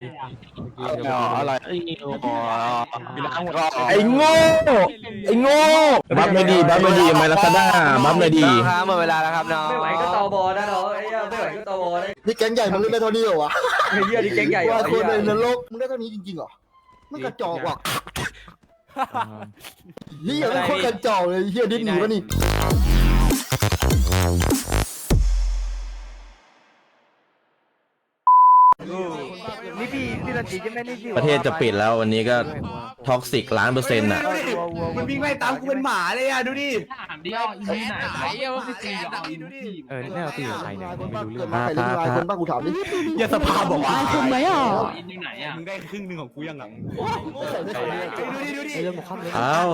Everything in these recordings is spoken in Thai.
อะไรไอ้ไอ้โง่ไอ้โง่บัฟเลยดีบัฟเลยดีไม่ลักษณะบัฟเลยดีครับหมดเวลาแล้วครับน้องไม่ไหวก็ตอบอนะน้องไอ้เหี้ยไม่ไหวก็ตอบอนะนี่แก๊งใหญ่มันเล่นได้เท่านี้เหรอวะไอ้เหี้ยนี่แก๊งใหญ่เหรอว่าไอ้คนเหี้ยในนรกมึงได้เท่านี้จริงๆเหรอมันกระจอกว่ะเฮียไม่โคตรกระจอกเลยเฮียดิ้นหนีวะนี่ นี่พี่พี่รันจีใช่ไหมนี่พี่ประเทศจะปิดแล้ววันนี้ก็ท็อกซิกล้านเปอร์เซ็นต์อะ มันวิ่งไล่ตามกูเป็นหมาเลยอะดูดิเออนี่เราตีกับใครเนี่ยผมไม่รู้เรื่องใครเล่นลายคนบ้ากูถามดิอย่าสภาบอกว่าถูกไหมอะมึงได้ครึ่งหนึ่งของกูยังอะดูดิดูดิเรื่องของข้ามเลยอ้าว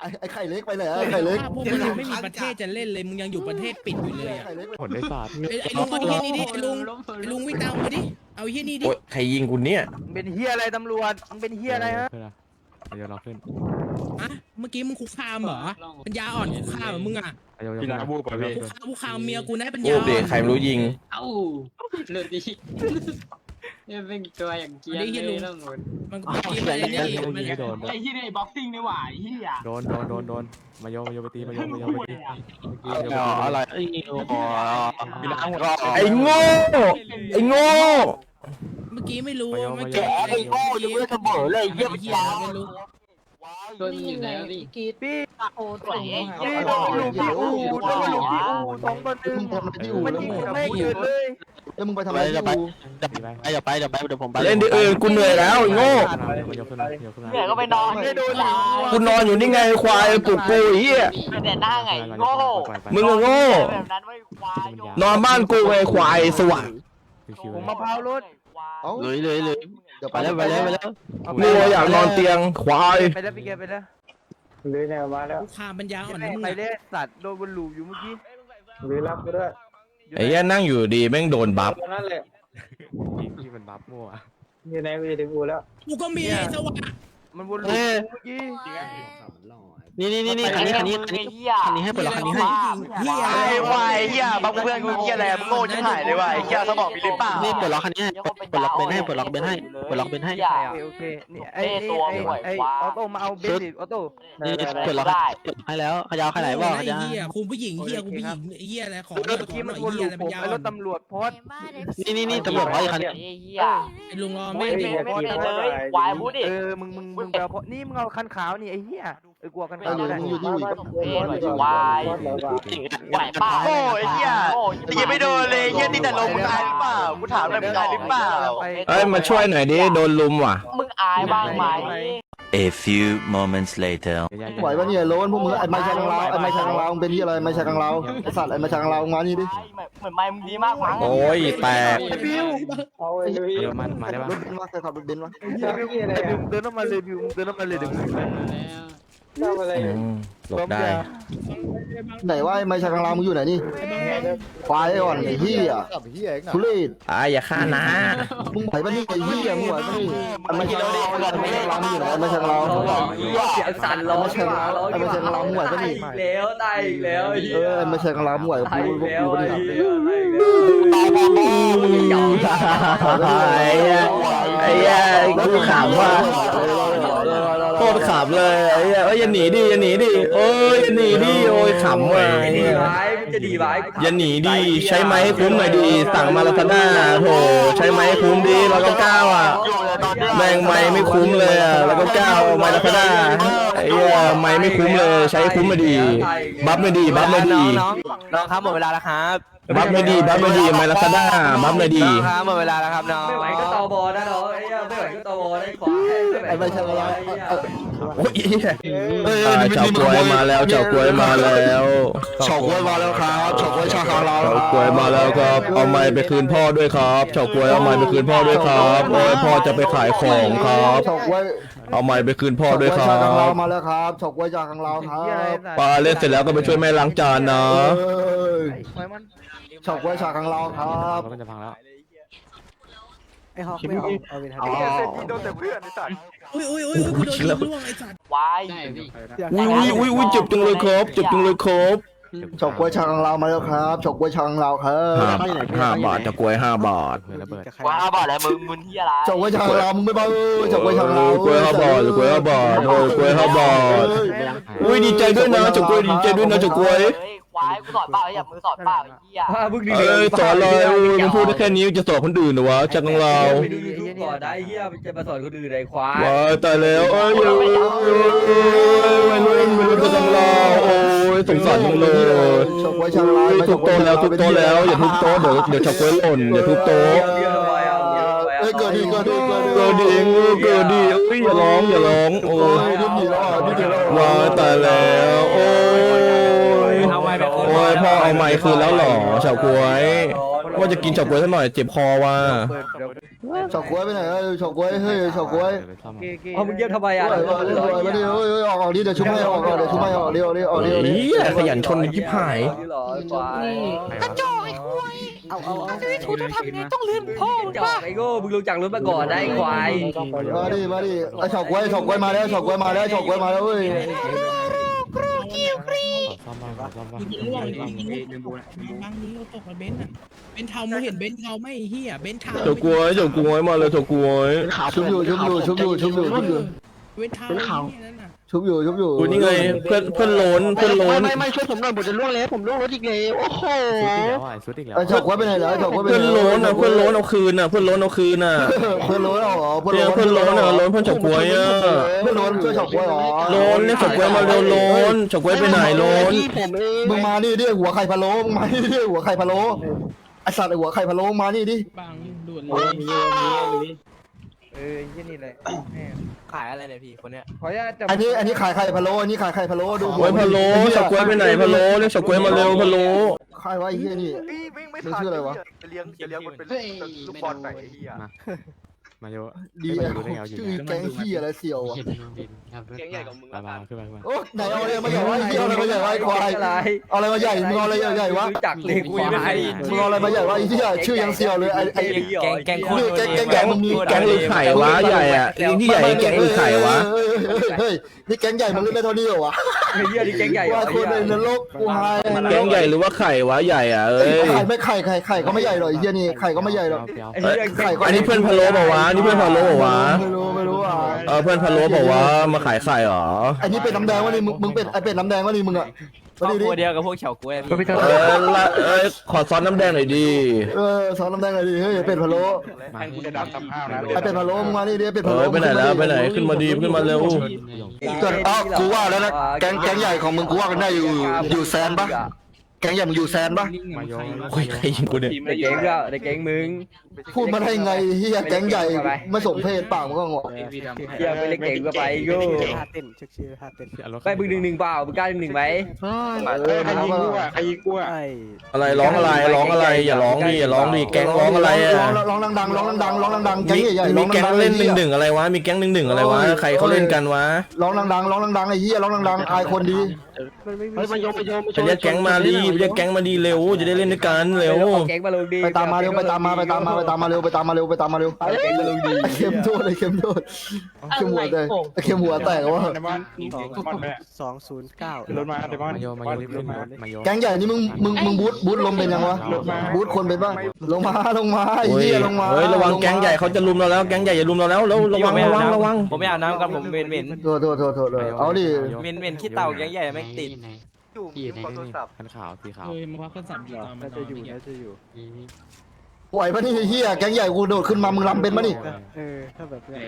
ไอ้ไอ้ไข่เล็กไปเลยไอ้ไข่เล็กพวกมึงยังไม่มีประเทศจะเล่นเลย มึงยังอยู่ประเทศปิดอยู่เลยอะไข่เล็กไปผลได้ศาสตร์ไอ้ไอ้ลุงเอาไอ้เฮียนี่ดิไอ้ลุงไอ้ลุงวิ่งตามมาดิ เอาไอ้เฮียนี่ดิ โอ๊ยใครยิงกูเนี่ย มึงเป็นเฮียอะไรตำรวจ มึงเป็นเฮียอะไรฮะเดี๋ยวเราขึ้นอะเมื่อกี้มึงคุกคามเหรอ ปัญญาอ่อนคุกคามเหรอมึงอะเดี๋ยวพี่นาบูไปพี่คุกคามคุกคามเมียกูนะปัญโอ้ญาอ่เด็กอนใครไม่รู้ยิง เอ้าหลุดดิ เนี่ยเป็นตัวอย่างเกียร์เลยต้องหมดมันก็เมื่อกี้มันไอ้นี่มันไม่โดนไอ้ที่ในบ็อกซิ่งนี่หว่าไอ้ที่อะโดนโดนโดนโดนมาโยมาโยไปตีมาโยมาโยไปตีอะไรไอ้ไอ้โง่ไอ้โง่เมื่อกี้ไม่รู้ว่าเมื่อกี้ไอ้โง่ยังไม่เสมอเลยเฮียปัญญาไม่รู้ตัวมันอยู่ไหนวะพี่พี่โอ้ตัวเองพี่โดนหลุมพี่อูโดนหลุมพี่อูสองต่อหนึ่งมึงทำอะไรที่อู่มันแล้วยิงมึงกูไม่หยุดเลยแล้วมึงไปทำอะไรที่อู่ตีไปไอ้อย่าไปอย่าไปเดี๋ยวผมไปเล่นดิเออกูเหนื่อยแล้วไอ้โง่มาโยขึ้นมาโยขึ้นมาเนี่ยก็ไปนอนไม่โดนหลิวกูนอนอยู่นี่ไงควายปลุกกูไอ้เหี้ยเนี่ยหน้าไงโง่มึงอะโง่แบบนั้นไม่ควายนอนบ้านกูไงควายสว่างชิวผมมะพร้าวรถ เอ้าเลยเลยเลยเดี๋ยวไปแล้วไปแล้วไปแล้วงัวอยากนอนเตียงควายไปแล้วพี่แกไปแล้วคุกคามปัญญาอ่อนนะมึงไปอะเลยสัตว์โดนบนหลุมอยู่เมื่อกี้ไอ้เหี้ยนั่งอยู่ดีแม่งโดนบัฟพี่มันบัฟมั่วกูก็มีไอ้สว่างมันวนหลุมอยู่เมื่อกี้ นี่นี่นี่นี่คันนี้คันนี้คันนี้คันนี้ให้เปิดหรอคันนี้ให้เฮียไอ้วายเฮียบังเพื่อนกูเฮียอะไรมึงโง่ชิบหายเลยว่ะไอ้เฮียสมองมีหรือเปล่านี่เปิดล็อกคันนี้ให้เปิดล็อกเบนให้เปิดล็อกเบนให้เปิดล็อกเบนให้โอเคโอเคนี่ไอ้ไอ้ไอ้ไอ้ออโต้มาเอาเบสดิออโต้นี่เปิดล็อกให้แล้วขยาวขยายว่าขไอ้ยาเฮียคุมผู้หญิงเฮียคุมผู้หญิงไอ้เฮียอะไรขอหน่เมื่อยอขอกี้หมัน่นอยวนหเฮีลุยมอะไรผปัญมญาไอ้อ่รอถนตำรวจโพสนี่นี่นี่ตำรวจไว้คันนี้ไอ้ลุงรอแม่ไม่ดิไม่ไม่เลยวายพูดดิเออมึงมึงมึงไปเอาเพราะนี่มึงเอาคันขาวนี่ไอ้เหี้ย เออกลัวคันไปขาวอยู่ได้มึงอยู่ที่อู่กับวายไหวเปล่าโอ้ไอ้เหี้ยยังไม่โดนเลยเหี้ยนี่แต่ลงมึงอายหรือเปล่ากูถามเลยมึงอายหรือเปล่าเอ้ยมาช่วยหน่อยดิโดนลุมว่ะมึงอายบ้างไหม A few moments later. ไหวปะเนี่ยโลนพวกมึงไอ้ไม้ชากังลาวไอ้ไม้ชากังลาวมึงเป็นที่อะไรไม้ชากังลาวไอ้สัตว์ไอ้ไม้ชากังลาวมึงมานี่ดิเหมือนไม่มึงดีมากฟังโอ้ยแตกเดี๋ยวมันมาได้ปะรถเบนซ์วะใครขับรถเบนซ์วะมึงเดินออกมาเลยวิวมึงเดินออกมาเลยเดี๋ยว มึงอืมหลบได้ ไหนว่าไอ้ไม้ชากังลาวมึงอยู่ไหนนี่ควายอ่อนไอ้เหี้ยทุเรศอ่าอย่าฆ่านะ มึงไหวปะนี่ไอ้เหี้ยมึงไหวปะนี่ไอ้ไม้ชากังลาวไอ้ไม้ชากังลาวมึงอยู่ไหนไอ้ไม้ชากังลาวเสียงสั่นร้องไอ้ไม้ชากังลาวไอ้ไม้ชากังลาวมึงไหวปะตายนี่อีกแล้วตายอีกแล้วไอ้เอเหี้ยอไอ้ไม้ชากังลาวมึงไหวกับตายกูอีกพวกแล้วกูปะไอ้เนี่ย เหี้ยตายอีกแล้วไอ้เหี้ยไอ้เหี้ยกูขำว่ะโค ตรขำเลยไอ้เหี้ยเอ้ยอย่าหนีดิอย่าหนีดิโอ้ยอย่าหนีดิโอ้ยขำว่ะดีไว้ มันจะดีไว้อย่าหนีดิใช้ไม้ให้คุ้มหน่อยดิสั่งมาลาซาด้าโถใช้ไม้ให้คุ้มดิเราก็ก้าวอะแม่งไม้ไม่คุ้มเลยอะแล้วก็ก้าวไม้ลาซาด้าไอ้เหี้ยไม้ไม่คุ้มเลยใช้คุ้มมาดี บัฟไม่ดีบัฟไม่ดีน้องน้องครับหมดเวลาแล้วครับบัฟไม่ดีบัฟไม่ดีไม้ลาซาด้าบัฟไม่ดีครับหมดเวลาแล้วครับน้องไม่ไหวก็ตอบอนะน้องไอ้เหี้ยไม่ไหวก็ตอบอได้ขวาไอ้ไม้ชากังลาวเออ โอ้ยเหี้ยอ่าเฉากล้วยมาแล้วเฉากล้วยมาแล้วเฉากล้วยมาแล้วครับเฉากล้วยชากังลาวเฉากล้วยมาแล้วครับเอาไม้ไปคืนพ่อด้วยครับเฉากล้วยเอาไม้ไปคืนพ่อด้วยครับโอ้ยพ่อจะไปขายของครับ เฉากล้วยเอาไม้ไปคืนพ่อด้วยครัเฉากล้วยชากังลาวบมาแล้วครับเฉากล้วยชากังลาวครับเหี้ยอะไรสัตว์ปลาเล่นเสร็จแล้วก็ไปช่วยแม่ล้างจานนะเออไว้มัน เฉากล้วยชากังลาวครับรถมันจะพังแล้ว ไอ้ฮอกไม่เอาเอาไปทำอ๋อโดนแต่เพื่อนไอ้สัตว์อุ้ยอุ้ยอุ้ยกูโดนยิงล่วงไอ้สัตว์วายอุ้ยอุ้ยอุ้ยอุ้ยเจ็บจังเลยครับเจ็บจังเลยครับ เฉาก๊วยชากังลาวมาแล้วครับเฉาก๊วยชากังลาวครับห้าห้าบาทจะกล้วยห้าบาทเฮ้ยระเบิดว้าบอกแล้วมึงมึงที่อะไรเฉาก๊วยชากังลาวมึงไม่บ้าเออเฉาก๊วยชากังลาวกล้วยห้าบาทกล้วยห้าบาทโอ้ยกล้วยห้าบาทอุ้ยดีใจด้วยนะจะกล้วยดีใจด้วยนะจะกล้วยเฮ้ยควายกูสอนเปล่าไอ้เหี้ยมึงสอนเปล่าไอ้เหี้ยว่ามึงดีเอ้ยสอนเลยมึงพูดได้แค่นี้จะสอนคนอื่นเหรอวะจากของเราไปดูยูทูบก่อนได้เฮียจะมาสอนคนอื่นไอ้ควายว้ายตายแล้วเอ้ย งสารจังเลยเฉาก๊วยชากังลาวเฮ้ยทุบโต๊ะแล้วทุบโต๊ะแล้วอย่าทุบโต๊ะเดี๋ยวเดี๋ยวชาวกล้วยหล่นอย่าทุบโต๊ะเอ้ยเกิดดีเกิดดีเกิดดีเกิดดีเองเกิดดีเอ้ยอย่าร้องอย่าร้องโอ้โอ้ยยดิ้นหนีแล้วอะดิ้นหนีแล้วว้ายตายแล้วโอ้ยโอ้ยพ่อเอาไม้คืนแล้วเหรอเฉาก๊วยว่าจะกินเฉาก๊วยสักหน่อยเจ็บคอว่ะ เฉาก๊วยไปไหนเอ้ยเฉาก๊วยเฮ้ยเฉาก๊วยเดี๋ยวไปซ่อมเอามึงเยี่ยมทำไมอะเอ้ยเอ้ยเอ้ยมาดิเอ้ยเอ้ยออกออกดิเดี๋ยวชุบให้ออกออกเดี๋ยวชุบให้ออกเดี๋ยวเดี๋ยวออกเดี๋ยวเดี๋ยวเฮียขยันชนยิบหายควายกระจอกเอาเอาเอาถูกทำไงต้องลืมพ่อจอกไอ้โง่มึงลงจากรถมาก่อนได้ควายมาดิมาดิไอ้เฉาก๊วยเฉาก๊วยมาแล้วเฉาก๊วยมาแล้วเฉาก๊วยมาแล้วเว้ยขอซ่อ มบ้างขอซ่อมบ้างมึงล่วงเลยบางนี้เราตกมาเบนซ์อะเบนซ์เทามึงเห็นเบนซ์เทาไหมไอ้เฮียเบนซ์เทาเฉาก๊วยเฉาก๊วยมาเลยเฉาก๊วยชุบอยู่ชุบอยู่ชุบอยู่ชุบอยู่ ชุบอยู่เบนซ์เทาไอ้เหี้ยนั่นน่ะชุบอยู่ชุบอยู่กูนี่ไงเพื่อนเพื่อนโลนเพื่อนโลนไม่ไม่ช่วยผมหน่อยผมจะล่วงแล้วผมล่วงรถอีกแล้วโอ้โหสุดอีกแล้วอะสุดอีกแล้วไอ้เฉาก๊วยไปไหนแล้วไอ้เฉาก๊วยไปไหเพื่อนนโลนอะเพื่อนโลนเอาคืนอะเพื่อนโลนเอาคืนอะ เพื่อนโลนเอาเหรอเพื่อนเนี่ยโลนเพื่อนโลนอะโลนเพื่อนเฉาก๊วยอะเพื่อนโลนช่วยเฉาก๊วยเหรอโลนเนี่ยเฉาก๊วยมาเร็วโลนเฉาก๊วยไปไหนโลนพี่ผมเองมึงมานี่ดิหัวไข่พะโล้มึงมานี่ดิหัวไข่พะโล้ไอสัตว์ไอ้หัวไข่พะโล้มึงมานี่ดิบางด่วนเล โอ้ยยมีมีมีเออยี่นี่เลยขายอะไรเนี่ยพี่คนเนี้ยขออนุญาตจับอันนี้อันนี้ขายไข่พะโล้อันนี้ขายไข่พะโล้ดูโอ้ยพะโล้เฉาก๊วยไปไหนพะโล้เรียกเฉาก๊วยมาเร็วพะโล้ขายไว้ไอ้เหี้ยนี่วิ่งไม่มึงทันชื่ออะไรวะ จะเลี้ยงจะเลี้ยงมันเป็นลูกบอลไหนไอ้เหี้ย มาโยดีไม่อะรู้ได้ไงเอาอยู่ชื่อแก๊งขี้อะไรเสี่ยวอะเก่งใหญ่กว่ามึงมามาขึ้นมาขึ้นมาโอ้ไหนเอาอะไรมาใหญ่วะไอ้เหี้ยเอาอะไรมาใหญ่วะไอ้ควายอะไรเอาอะไรมาใหญ่มึงเอาอะไรใหญ่ๆวะรู้จักเลยกูยังไม่เคยมึงเอาอะไรมาใหญ่วะไอ้เหี้ยชื่อยังเสี่ยวเลยไอ้ไอ้แกงแกงนี่แก๊งแก๊งใหญ่มึงมีแก๊งหรือไข่วะใหญ่อะลิงที่ใหญ่แก๊งหรือไข่วะเฮ้ยเฮ้ยเฮ้ยนี่แก๊งใหญ่มันเล่นได้เท่านี้เหรอวะไอ้เหี้ยนี่แกงใหญ่ว่าคนในนรกกูหายแก๊งใหญ่หรือว่าไข่วะใหญ่อะเอ้ยไข่ไม่ไข่ไข่ไข่ก็ไม่ใหญ่หรอกไอ้เหี้ยนี่ไข่ก็ไม่ใหญ่หรอกเปียวไอ้เหี้ยแกงอันนี้เพื่อนพะโล้เปล่าวะนี่เพื่อนพะโล้เปล่าวะ ไม่รู้ไม่รู้อะเออเพื่อนพะโล้เปล่ามาขายไข่เหรอ อันนี้เป็นน้ำแดงวะนี่มึงมึงเป็นไอเป็ดน้ำแดงวะนี่มึงอะมาดิดิตัวเดียวกับพวกเฉาก๊วยเออละเอ้ยขอซอสน้ำแดงหน่อยดี เออสอนน้ำแดงหน่อยดิเฮ้ยเป็ดพะโล้ให้กูจะดับทำอ้าวนะไอเป็ดพะโล้มึงมานี่ดิเป็ดเอพะโล้อไปไหนแล้วไปไหนขึ้นมาดีขึ้นมาเร็วเกิดอ้าวกูว่าแล้วนะแก๊งแก๊งใหญ่ของมึงกูว่ากันได้อยู่อยู่แซนปะ ก๊งใหญ่มึงอยู่แซนปะมาโยโอ้ยใครยิงกูเนี่ยในแกงก็ในแกงมึงพูดมาได้ไงเฮียแก๊งใหญ่ไม่สมเพศปากมึงก็งอกเหี้ยไปเล่นเก่งก็ไปกูเอารถไปมึงหนึ่งหนึ่งเปล่ามึงกล้าหนึ่งหนึ่งไหมเออใครยิงกูอะใครยิงกูอะอะไรร้องอะไรร้องอะไรอย่าร้องดิอย่าร้องดิแก๊งร้องอะไรอะร้องดังๆร้องดังๆร้องดังๆแก๊งมีใหญ่ๆร้มีองแก๊งดังๆเล่นหนึ่งหนึ่งอะไรวะมีแก๊งหนึ่งหนึ่งอะไรวะใครเขาเล่นกันวะร้องดังๆร้องดังๆไอ้เฮียร้องดังๆอาย คนดีเฮ้ยมายมมายมไปเรียกแก๊งมาดิไปเรียกแก๊งมาดีเร็ว จะได้เล่นด้วยกันเร็วแกงมาลงดีไปตามมาเร็วไปตามมาไปตามมาไปตามมาเร็วไปตามมาเร็วไปตามมาเร็วแกงมาลงดีไอ้เข้มโทษไอ้เข้มโทษเข้มหัวแตกไอ้เข้มหัวแตกว่าเดมอนบอลแม่สองศูนย์เก้าขึ้นรถมาเดมอนมาโยมาโยรีบขึ้นมาโยแก๊งใหญ่นี่มึงมึงมึงบูทบูทลมเป็นยังวะบูทคนเป็นบ้างลงมาลงมาไอ้โอ้ยเหี้ยลงมาเฮ้ยระวังแก๊งใหญ่เขาจะลุมเราแล้วแก๊งใหญ่อย่าลุมเราแล้วแล้วระวังระวังระวังผมไม่อาบน้ำกันผมเมนเมนโทษโทษโทษโทษเลยเอาดิเมนเมนขี้เต่าแกงใหญ่ไม่ติด อยู่ยิงขอโทรศัพท์คันขาวสีขาวเฮ้ยมาควักเครื่องสับอยู่ตอนมันนอนเมื่อกี้ ไหวปะนี่ไอ้เหี้ยแก๊งใหญ่กูโดดขึ้นมามึงรำเป็นปะนี่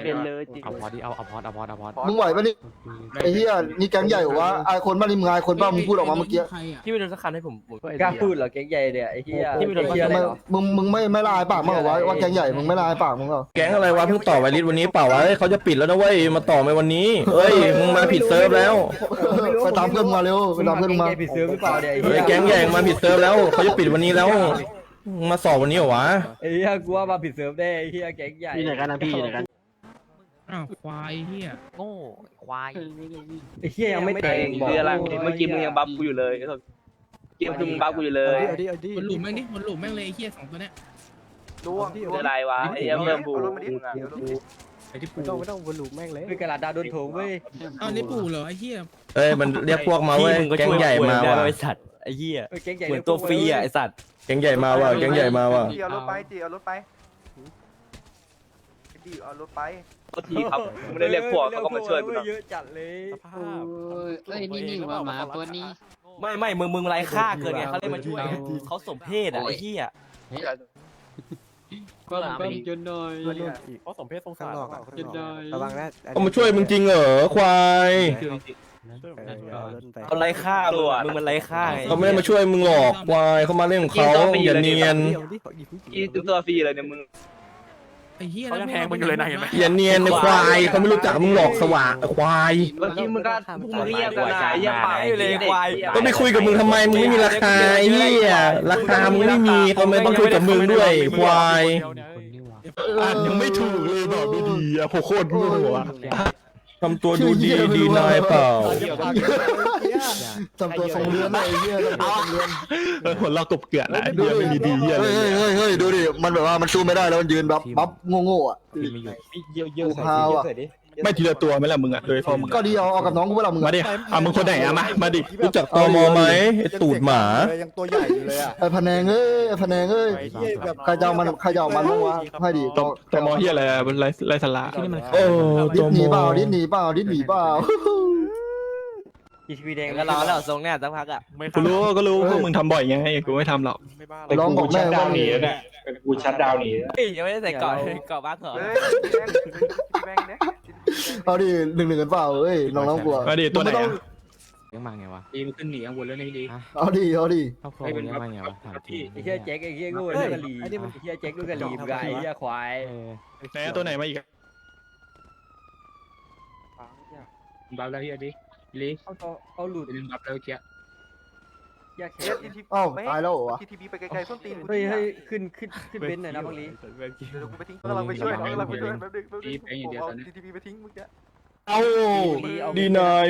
เป็นเลยจริงเอาพอดีเอาเอาพอดเอาพอดเอาพอดมึงไหวปะนี่ไอ้เหี้ยนี่แก๊งใหญ่เหรอวะอายคนบ้านนี่มึงอายคนบ้านมึงพูดออกมาเมื่อกี้ใครอะพี่ไม่โดนสักคันให้ผมกล้าพูดเหรอแกงใหญ่เนี่ยไอ้เหี้ยที่มีรถไอ้เหี้ยอะไรมึงเหรอมึงมึงไม่ไม่ละอายปากมึงเหรอวะว่าแก๊งใหญ่มึงไม่ละอายปากมึงเหรอแก๊งอะไรวะเพิ่งต่อไวริสวันนี้เปล่าวะเฮ้ยเขาจะปิดแล้วนะเว้ยมาต่อในวันนี้เฮ้ยมึงมาผิดเซิร์ฟแล้วไปตามเพื่อนมาเร็วไปตามเพื่อนแกงมาใหญ่ผิดเซิร์ฟหรือเปล่าเนี่ยไอ้เฮ้เหี้ยยแก๊งใหญ่มาผิดเซิร์ฟแล้วเขาจะปิดวันนี้แล้ว มึงมาสอบวันนี้เหรอวะ ไอ้เหี้ยกูว่ามาผิดเซิร์ฟแน่ไอ้เหี้ยแกงใหญ่พี่ไหนกันนะพี่อยู่ไหนกันอ้าวควายเฮียโง่ควาย ไอ้เหี้ยยังไม่แต่งบอกคืออะไรเมื่อกี้มึงยังบัฟกูอยู่เลยเกมคือมึงบัฟกูอยู่เลยมันหลุมแม่งดิมันหลุมแม่งเลยไอ้เฮียสองตัวเนี้ย ล่วงคืออะไรวะไอ้เหี้ยเพิ่มบูเอารถมาดิมึงอะเอารถมาดิไม่ต้องไม่ต้องวนลูปแม่งเลยคือกระดาษดาวโดนโถงเว้ยเอานี่ปู่เหรอไอ้เหี้ยเอ้ยมันเรียกพวกมาเว้ยแก๊งใหญ่มาว่ะไอ้สัตว์ไอ้เหี้ยเก่งใหญ่เหมือนตัวฟรีอะไอ้สัตว์แก๊งใหญ่มาว่ะแก๊งใหญ่มาว่ะจีเอารถไปจีเอารถไปจีเอารถไปโทษทีครับกูไม่ได้เรียกพวกเขาก็มาช่วยกูหน่อยเยอะจัดเลยโอ้ยเอ้ยนี่นี่ว่าหมาตัวนี้ไม่ไม่มึงมึงไร้ค่าเกินไงเขาเลยมาช่วยเขาสมเพศอะไอ้เหี้ย ก็ก็จนหน่อยเขาสมเพศสงสารจนหน่อยระวังนะเขามาช่วยมึงจริงเหรอควายเขาไร้ค่ามึงมึงมันไร้ค่าไงเขาไม่ได้มาช่วยมึงหรอกควายเขามาเล่นของเขาอย่าเนียนกี่ตัวฟรีเลยเนี่ยมึง ไอ้เหี้ยเขายังแทงมึงอยู่เลยนะเห็นไหม อย่าเนียนในควายเขาไม่รู้จักมึงหรอกสว่างควาย เมื่อกี้มึงก็พวกมึงเงียบกันนะเงียบไปเลยควาย ก็ไม่คุยกับมึงทำไมมึงไม่มีราคาไอ้เหี้ยราคามึงไม่มีเขาไม่ต้องคุยกับมึงด้วยควาย อ่านยังไม่ถูกเลยบอกดูดีอะโคตรโง่อะ ทำตัวดูดีดีนายเปล่าทำตัวทรงเรือนไอ้เหี้ยทำตัวทรงเรือนหัวเรากบเกลื่อนนะเดียไม่มีดีเหี้ยเฮ้ยเฮ้ยเฮ้ยดูดิ มันแบบว่ามันสู้ไม่ได้แล้วมันยืนแบบบัฟโง่ๆอะ เยอะเยอะกูฮาวอะ ไม่ทีละตัวไหมล่ะมึงอะโดยฟอร์มมึงก็ดีเอาเอากับน้องกูเวลามึงมาดิเอามึงคนไหนอะมามาดิรู้จักตอมอไหมไอ้ตูดหมา ยังตัวใหญ่อยู่เลยอะไอ้พะแนงเอ้ยไอ้พะแนงเอ้ยใครจะเอามันใครจะเอามันบ้างวะให้ดิตอตอมอเหี้ยอะไรบนไรไรสาระโอ้ดิตสอหนีมเปล่าอดิสหนีเปล่าดิสหนีเปล่า อีทีแดงก็รอแล้วทรงเนี่ยสักพักอะกูรู้ก็รู้พวกมึงทำบ่อยไงกูไม่ทำหรอกลองบอกแม่ว่า กูชัดดาวน์หนียังไม่ได้ใส่ก่อนก่อนบ้างเหรอเฮ้ยแบงค์เนี่ยเอาดิหนึ่งหนึ่งกันเปล่าเอ้ยน้องๆกลัวมาดิตัวไหนอะยังมาไงวะดีมันขึ้นหนีข้างบนแล้วนี่ดีเอาดิเอาดิครอบครัวมึงยังมาไงวะถามจริงไอ้เหี้ยแจ็คไอ้เหี้ยโง่ไอ้เหี้ยกะหรี่ไอ้เหี้ยแจ็คลูกกะหรี่มึงไอ้เหี้ยควาย เออไหนตัวไหนมาอีกบัฟแล้วพี่ดิลีเอาต่อเอาหลุดเป็นบัฟแล้วเกี้ย ยากเฮ้แค่ยทีเอ้าตายแล้วเหรอวะ ทีทีบีไปไกลๆส้นตีนเฮ้ยเฮ้ยขึ้นขึ้นขึ้นเบนซ์หน่อยนะบางลีเดี๋ยวกูไปทิ้งกำลังไปช่วยกำลังไปช่วยแป๊บนึงแป๊บนึงผมเอาทีทีบีไปทิ้งเมื่อกี้เอาดีนาย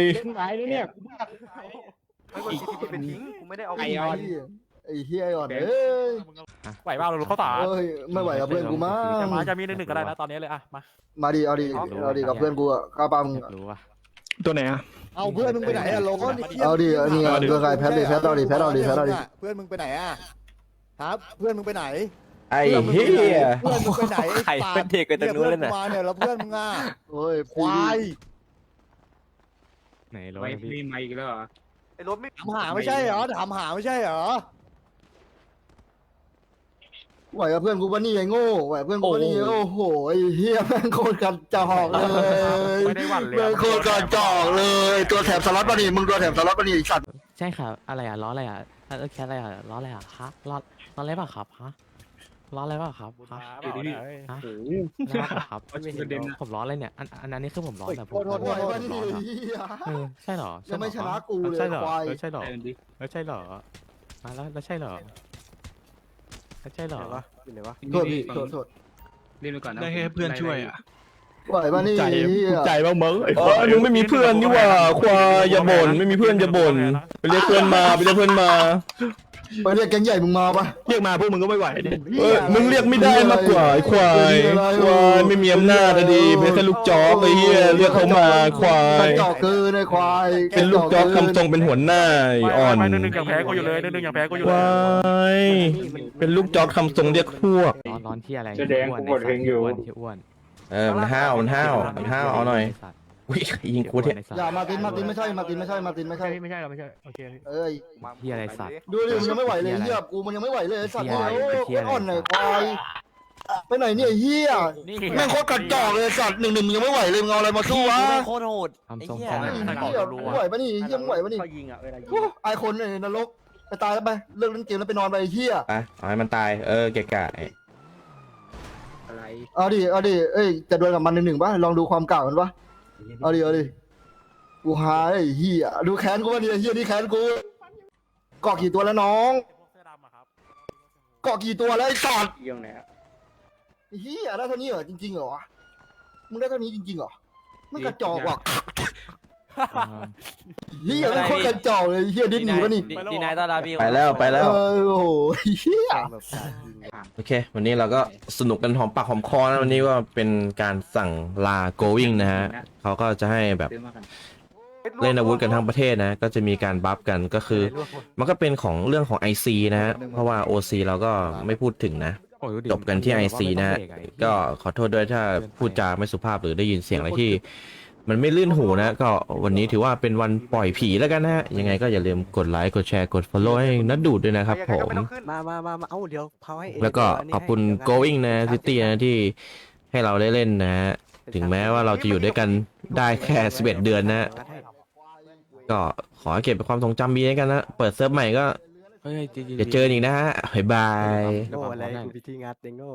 ไม่กดทีทีบีไปทิ้งกูไม่ได้เอาไปไอ้เหี้ยไอ้เฮียอ่อนเอ้ยไหวบ้างเราเข้าตาเอ้ยไม่ไหวกับเพื่อนกูมั้งมาจะมีหนึ่งหนึ่งก็ได้นะตอนนี้เลยอะมามาดิเอาดิเอาดิกับเพื่อนกูอะกล้าปังอยากรู้ว่ะ ตัวไหนอะเอาเพื่อนมึงไปไหนอะโลก็เอาดิเอาดิเพื่อนใครแพทดิแพทเอาดิแพทเอาดิแพทเอาดิ เพื่อนมึงไปไหนอะครับเพื่อนมึงไปไหนไอ้เหี้ยเพื่อนมึงไปไหนใครเป็นเด็กไปตรงนู้นเลยน่ะมาเนี่ยแล้วเพื่อนมึงอะโอ้ยควายไหนรถไม่อะพี่มีมาอีกแล้วเหรอ ไอ้รถไม่ถามหาไม่ใช่เหรอถามหาไม่ใช่เหรอ ไหวกับเพื่อนกูปะนี่ไอ้โง่ไหวกับเพื่อนกูปะนี่โอ้โหไอ้เฮียแม่งโคตรกันจอกเลยไม่ได้หวั่นเลยแม่งโคตรกันจอกเลย ตัวแถบสล็อตปะนี่มึงตัวแถบสล็อตปะนี่ไอ้สัตว์ใช่ครับอะไรอะล้ออะไรอะเออแค่อะไรอะล้ออะไรอะฮะล้อล้ออะไรเปล่ะครับฮะล้ออะไรเปล่ะครับฮะเดี๋ยวดิฮะโอ้โหล้อเปล่ะครับเอาชิ้นประเด็นน่ะผมล้ออะไรเนี่ยอันอันนั้นนี่คือผมล้อแต่ผมโทษโทษล้อปะนี่ล้อไอ้เหี้ยเออใช่เหรอยังไม่ชนะกูเลยใช่เหรอควายเออใช่เหรอเดินดิเออใช่เหรอมาแล้วแล้ว ใช่เหรอแล้วใช่เหรอโทษพี่โทษโทษเล่นไปก่อนนะได้แค่เพื่อนช่วยอะไหวปะนี่ใจไอ้เหี้ยใจบ้างมึงไอ้ควายมึงไม่มีเพื่อนนี่หว่าควายอย่าบ่นไม่มีเพื่อนอย่าบ่นไปเรียกเพื่อนมาไปเรียกเพื่อนมา ไปเรียกแก๊งใหญ่มึงมาปะเรียกมาพวกมึงก็ไม่ไหวดิเอ้ยมึงเรียกไม่ได้มากกว่าไอ้ควายควายไม่มีอำนาจอะดีเป็นแค่ลูกจอกไอ้เหี้ยเรียกเขามาควากระยจอกเกินไอ้ควายเป็นลูกจอกทำทรงเป็นหัวหน้าไอ้อ่อนหนึ่งหนึ่งยังแพ้กูอยู่เลยหนึ่งหนึ่งยังแพ้กูอยู่ควายเป็นลูกจอกทำทรงเรียกพวก ร้อนร้อนที่อะไรแสดงกูกดเพลงอยู่ อ้วนที่อ้วนเออมันห้าวมันห้าวมันห้าวเอาหน่อย อุ้ยยิงกูเนี่ยอย่ามาตินมาตินไม่ใช่มาตินไม่ใช่มาตินไม่ใช่ ไม่ใช่เราไม่ใช่โอเคเอ้ยที่อะไรสัตว์ดูดิมันยังไม่ไหวเลยเฮียกูมันยังไม่ไหวเลยไอ้สัตว์เหี้เนี่ยยโอ้เหี้ยโคตรอ่อนหน่อยควายไปไหนเนี่ยไอ้เฮียแม่งโคตรกระจอกเลยไอ้สัตว์หนึ่งหนึ่งมึงยังไม่ไหวเลยมึงเอาอะไรมาสู้วะโคตรโหดทำไอ้ทรงเหี้ยทรงไอ้เฮียมึงไหวปะนี่เฮียมึงไหวปะนี่เขายิงอะเวลายิงโอ้ไอคนในนรกไปตายแล้วไปเลิกเล่นเกมแล้วไปนอนไปไอ้เฮียไปเอาให้มันตายเออเกะกะไอ้อะไรเอาดิเอาดิเอ้ยจะดวลกับมันหนึ่งหนึ่งป่ะลองดูความเก่ามันป่ะ เอาดิเอาดิกูหาไอ้เฮียดูแขนกูป่ะนี่ไอ้เฮียนี่แขนกูเกาะกี่ตัวแล้วน้องเกาะกี่ตัวแล้วไอ้สัตว์เยี่ยงไหนอะไอ้เฮียได้เท่านี้เหรอจริงๆเหรอวะมึงได้เท่านี้จริงๆเหรอมันกระจอกว่ะ เฮียไม่โคตรกระจอกเลยเฮียดิ้นหนีวะนี่ ดีนายต้อนรับพี่ไปแล้วไปแล้ว เออโอ้โหเฮียโอเค วันนี้เราก็สนุกกันหอมปากหอมคอนะวันนี้ก็เป็นการสั่งลา going นะฮะเขาก็จะให้แบบเล่นอาวุธกันทั้งประเทศนะ ก็จะมีการบัฟกันก็คือ มันก็เป็นของเรื่องของ IC นะฮะเพราะว่า OC เราก็ไม่พูดถึงนะโอ้ยดูดิจบกันที่ IC นะฮะก็ขอโทษด้วยถ้าพูดจาไม่สุภาพหรือได้ยินเสียงอะไรที่ มันไม่ลื่นหูนะ ก็วันนี้ถือว่าเป็นวันปล่อยผีแล้วกันนะฮะ ยังไงก็อย่าลืมกดไลค์ กดแชร์ กด follow ให้นัดดูดด้วยนะครับผม มามามาเอ้าเดี๋ยวเผาให้แล้วก็ขอบคุณ going นะ city นะที่ให้เราได้เล่นนะฮะ ถึงแม้ว่าเราจะอยู่ด้วยกันได้แค่11เดือนนะก็ขอให้เก็บเป็นความทรงจำดีแล้วกันนะ เปิดเซิร์ฟใหม่ก็เฮ้ยจริงๆเดี๋ยวเจอกันอีกนะฮะบ๊ายบาย โง่อะไรกูพิธีงัดเด้งโง่